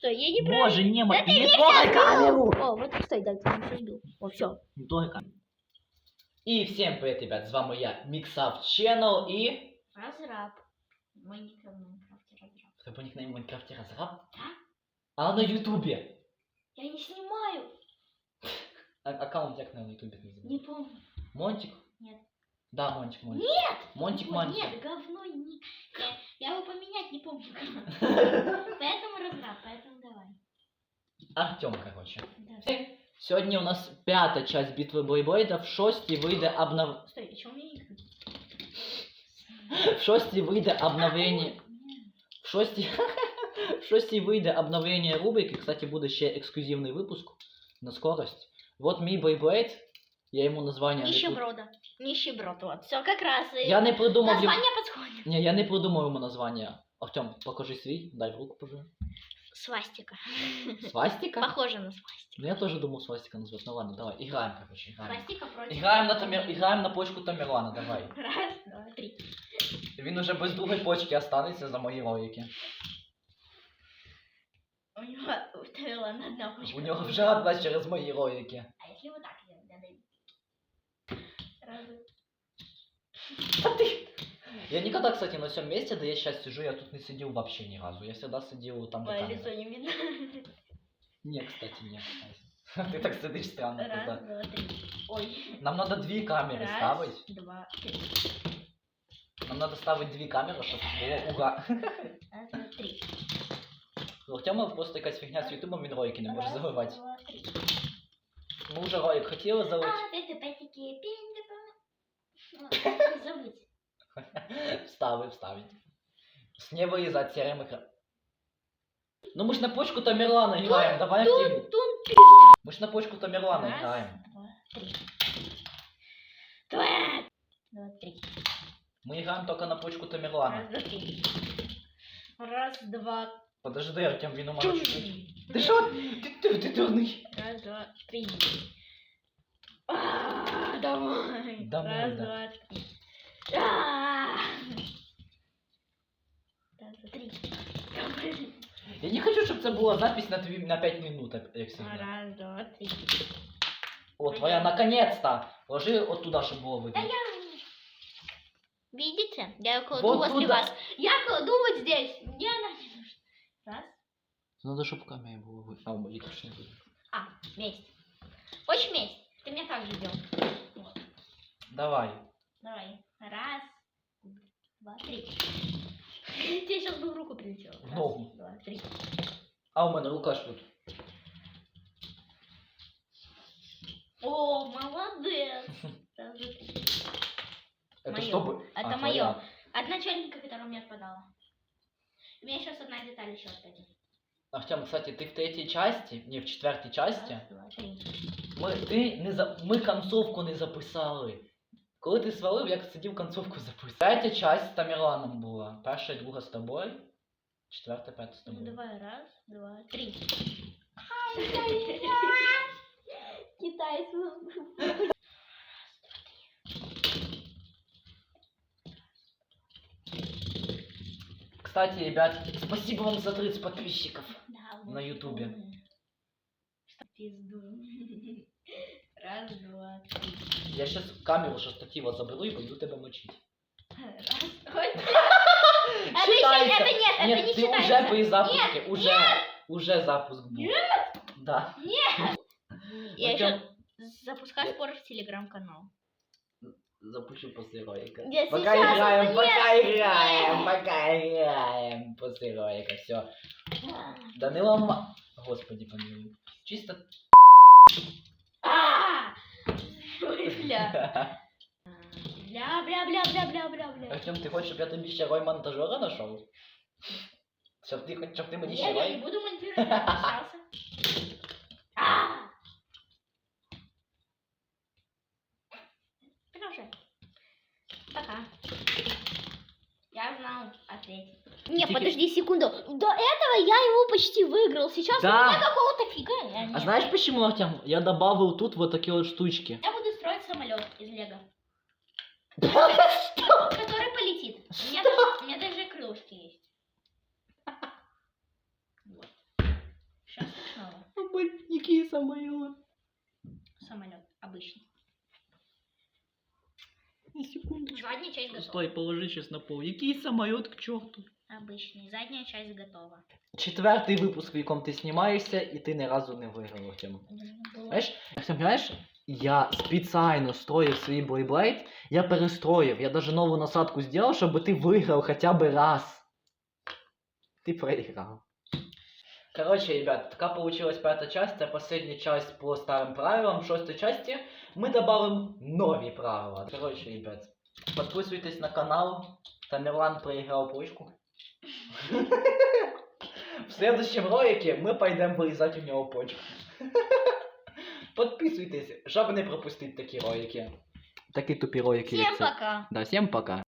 Стой, я не правильно. Боже, не, не, не трогай камеру! О, вот стой, да, ты меня сбил. О, все. Не трогай камеру. І всім привіт, ребят, з вами я, Міксав Channel і... Разраб. Мой никак в Майнкрафте разраб. Тебе нікнейм в Майнкрафті розраб? Так. А на Ютубі? Я не снимаю. А аккаунт як на Ютубі називається? Не помню. Монтик? Нет. Да, Монтик, Монтик. Нет! Монтик, Ой, Монтик. Нет, говно не... Я, я его поменять не помню. Поэтому разраб, поэтому давай. Артем, короче. Да. Сьогодні у нас п'ята часть битви Блейблейда, в шостій вийде обнов... Стой, а чё у меня не В шостій вийде обновлення... В шостій... В шостій вийде обновлення рубрики. Кстати, буде ще ексклюзивний випуск на скорость. Вот мій Beyblade. Я йому названня не... прид- Нищеброда. Нищеброд, вот. Все как раз. и Я не придумав йому... Название. Ні, я не придумав йому названня. Артем, покажи свій, дай в руку пожи. Свастика. Свастика? Похоже на свастику. Ну я тоже думал свастика назвать. Ну ладно, давай, играем, короче, играем. Свастика против... Играем на, Тамер... играем на почку Тамерлана, давай. Раз, два, три. Він уже без другої почки останеться за мої логіки. У него уставила на одна почка. У нього вже одна через мої логіки. А если вот так сделать, да, Дэвид? Раз, два. Та ти- Я никогда, кстати, на всем месте, где я сейчас сижу, я тут не сидел вообще ни разу. Я всегда сидел там, где Твое камера. лицо не видно. Не, кстати, не. Ты так сидишь странно. Раз, просто. два, три. Ой. Нам надо две камеры Раз, ставить. два, три. Нам надо ставить две камеры, чтобы было уга. Раз, два, три. У Артема просто якась фігня з Ютубом, він ролики не може Раз, заливати. два, три. Ми вже ролик хотіли залити. А, это пятики, пинтика. Забудь. Встави, вставить. С не вырезать серым экран. Ну мы ж на почку Тамерлана играем, давай активнее. Мы ж на почку Тамерлана Раз, играем. два, три. Два, два, три. Мы играем только на почку Тамерлана. Раз, два, три. Раз, два, Подожди, Артем, він у мене три. чуть-чуть. Ти що? Ти, ти, ти дурний. Раз, два, три. А, Давай. Давай, Раз, да. два, три. А. Раз, два, три. Давай. Я це була запись на, тві, на 5 минут, як завжди. Раз, два, три. О, твоя, наконец-то. Ложи от туда, щоб було Да видно. я... Видите? Я кладу Вот возле туда. вас. Я кладу вот здесь. Мне она не нужна. Раз. Надо, щоб камера було видно. А, мої точно не видно. А, вместе. Очень вместе. Ты меня так же делал. Вот. Давай. Давай. Раз, два, три. Тебе сейчас бы в руку прилетело. В Раз, ногу. два, три. А у мене рука ж тут. О, молодец. Раз, два, три. Это Моё. чтобы... Это А, мое. твоя. Одна черненькая, которая мне отпадала. У меня сейчас одна деталь еще остается. Артем, кстати, ти в третій часті, ні, в четвертій часті, Раз, два, три. ми, ти не за... ми концовку не записали. Коли ти свалив, я сидів концовку записав. Третя часть з Тамерланом була. Перша і друга з тобою. Четверта, п'ята з Ну давай, раз, два, три. Китайцы. Кстати, ребят, спасибо вам за 30 подписчиков. Да, На Ютубе. пизду. Раз, два, три. Я сейчас камеру со штатива заберу и пойду тебя мочить. Раз. Ой, Это еще, это нет, это Нет, не ты уже считается. при запуске, уже, уже запуск был. Да. Я Артём, еще запускаю скоро в телеграм-канал. Запущу после ролика. Я пока сейчас играем, это пока нет. играем, пока играем после ролика, все. Данила. Господи, помилуй. Чисто... А! Бля. Бля, бля, бля, бля, бля, бля, бля. Артем, ты хочешь, чтобы я тобі ще рой монтажера нашел? Щоб ти, хоч- щоб ти мені Не, ще я не буду монтировать, я. А! Продолжай. Пока. Я знал ответить. Не, подожди секунду. До этого я его почти выиграл. Сейчас Да. у меня какого-то фига. я А знаешь почему, Артем? Я добавил тут вот такие вот штучки. Я буду строить самолет из Лего. Который полетит. У меня даже, у меня даже крылышки есть. Вот. Який самоліт? Самолет обычный. На секундочку. Задняя часть готова. Стой, положи сейчас на пол. Який самоліт к чорту? Обычный. Задняя часть готова. Четвертий випуск, в якому ти знімаєшся, і ти ні разу не виграв тему. Знаєш, ти розумієш, я спеціально строїв свій бойблейд, я перестроїв, я даже нову насадку зробив, щоб ти виграв хоча б раз. Ти проіграв. Короче, ребят, така получилась пятая часть, це последняя часть по старым правилам. В шестой части мы добавим нові правила. Короче, ребят, подписывайтесь на канал. Тамерлан проиграл почку. В следующем ролике мы пойдем вырезать у него почку. Подписывайтесь, чтобы не пропустить такие ролики. Такие тупі ролики. Всем пока. Да, всем пока.